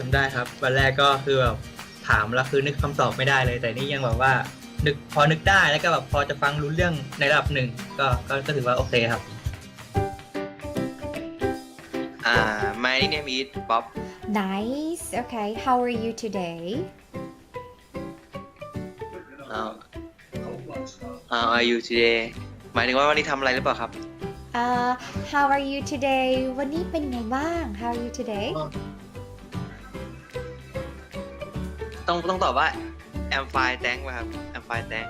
จำได้ครับ วันแรกก็คือแบบถามแล้วคือนึกคำตอบไม่ได้เลย แต่นี่ยังแบบว่า นึกพอนึกได้แล้วก็แบบพอจะฟังรู้เรื่องในระดับหนึ่งก็ก็ก็ถือว่าโอเคครับอ่า my name is Bob Nice. Okay. How are you today? อ่า how are you today หมายถึงว่าวันนี้ทำอะไรหรือเปล่าครับ Uh, how are you today? วันนี้เป็นไงบ้าง How are you today? ต้องต้องตอบว่า am fine thank ป่ะครับ am fine thank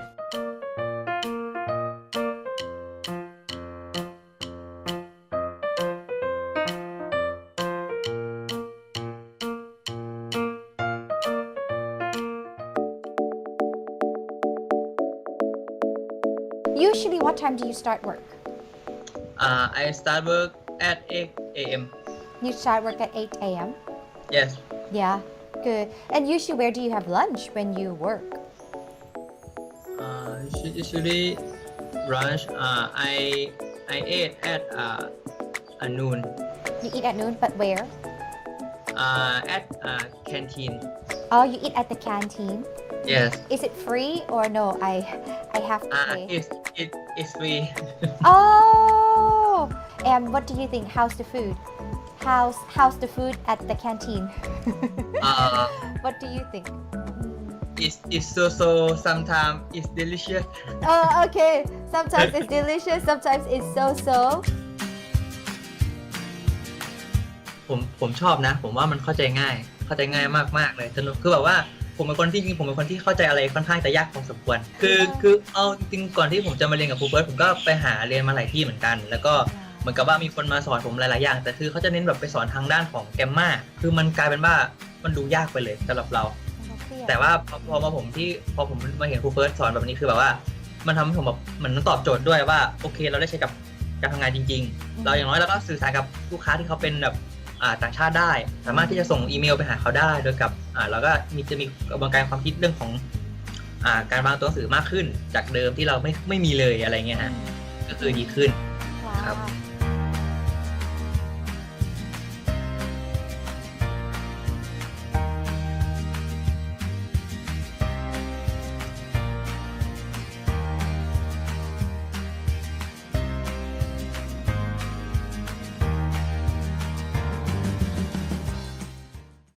Usually, what time do you start work? uh, I start work at 8 a.m. You start work at 8 a.m. yes Yeah. Good. And usually, where do you have lunch when you work? uh, usually lunch uh, I I ate at uh, uh, noon You eat at noon, but where? uh, at uh, canteen Oh, you eat at the canteen. yes Is it free or no? I I have to uh, pay. it's it, it's free Oh, and what do you think? How's the food? How's how's the food at the canteen? uh, what do you think? it's, it's so so sometimes it's delicious Oh, okay. Sometimes it's delicious. Sometimes it's so so. ผมผมชอบนะ ผมว่ามันเข้าใจง่าย เข้าใจง่ายมากๆเลยสนุกคือแบบว่าผมเป็นคนที่จริงๆผมเป็นคนที่เข้าใจอะไรค่อนข้างจะยากพอสมควร คือคือเอาจริงๆก่อนที่ผมจะมาเรียนกับครูเบิร์ตผมก็ไปหาเรียนมาหลายที่เหมือนกัน แล้วก็ เหมือนกับว่ามีคนมาสอนผมหลาย ๆ อย่าง แต่คือเขาจะเน้นแบบไปสอนทางด้านของแกมมาคือมันกลายเป็นว่ามันดูยากไปเลยสำหรับเรา แต่ว่าพอพอมาผมที่พอผมมาเห็นครูเฟิร์สสอนแบบนี้คือแบบว่า มันทำให้ผมแบบเหมือนมันตอบโจทย์ด้วยว่าโอเค เราได้ใช้กับการทำงานจริง ๆ เราอย่างน้อยเราก็สื่อสารกับลูกค้าที่เขาเป็นแบบอ่าต่างชาติได้ สามารถที่จะส่งอีเมลไปหาเขาได้ โดยกับอ่าเราก็มีจะมีกระบวนการความคิดเรื่องของอ่าการวางตัวหนังสือมากขึ้น จากเดิมที่เราไม่ไม่มีเลยอะไรเงี้ยฮะก็คือดีขึ้น ครับ Wow.